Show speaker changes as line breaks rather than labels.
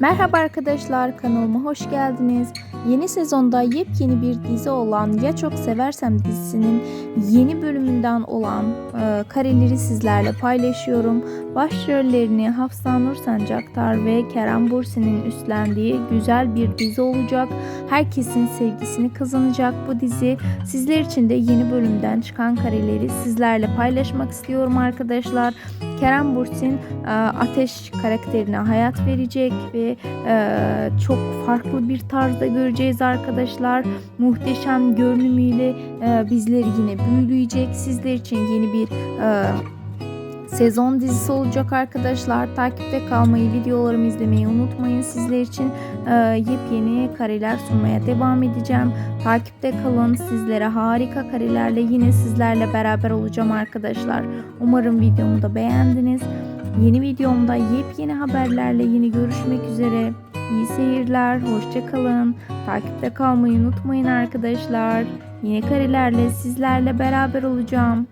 Merhaba arkadaşlar kanalıma hoş geldiniz. Yeni sezonda yepyeni bir dizi olan Ya Çok Seversem dizisinin yeni bölümünden olan e, kareleri sizlerle paylaşıyorum. Başrollerini Hafsa Nur Sancaktar ve Kerem Bursi'nin üstlendiği güzel bir dizi olacak. Herkesin sevgisini kazanacak bu dizi. Sizler için de yeni bölümden çıkan kareleri sizlerle paylaşmak istiyorum arkadaşlar. Kerem Bursin e, Ateş karakterine hayat verecek ve e, çok farklı bir tarzda göreceğiz arkadaşlar. Muhteşem görünümüyle e, bizleri yine büyüleyecek. Sizler için yeni bir sezon dizisi olacak arkadaşlar. Takipte kalmayı, videolarımı izlemeyi unutmayın. Sizler için e, yepyeni kareler sunmaya devam edeceğim. Takipte kalın. Sizlere harika karelerle yine sizlerle beraber olacağım arkadaşlar. Umarım videomu da beğendiniz. Yeni videomda yepyeni haberlerle yine görüşmek üzere. İyi seyirler, hoşça kalın. Takipte kalmayı unutmayın arkadaşlar. Yeni karelerle sizlerle beraber olacağım.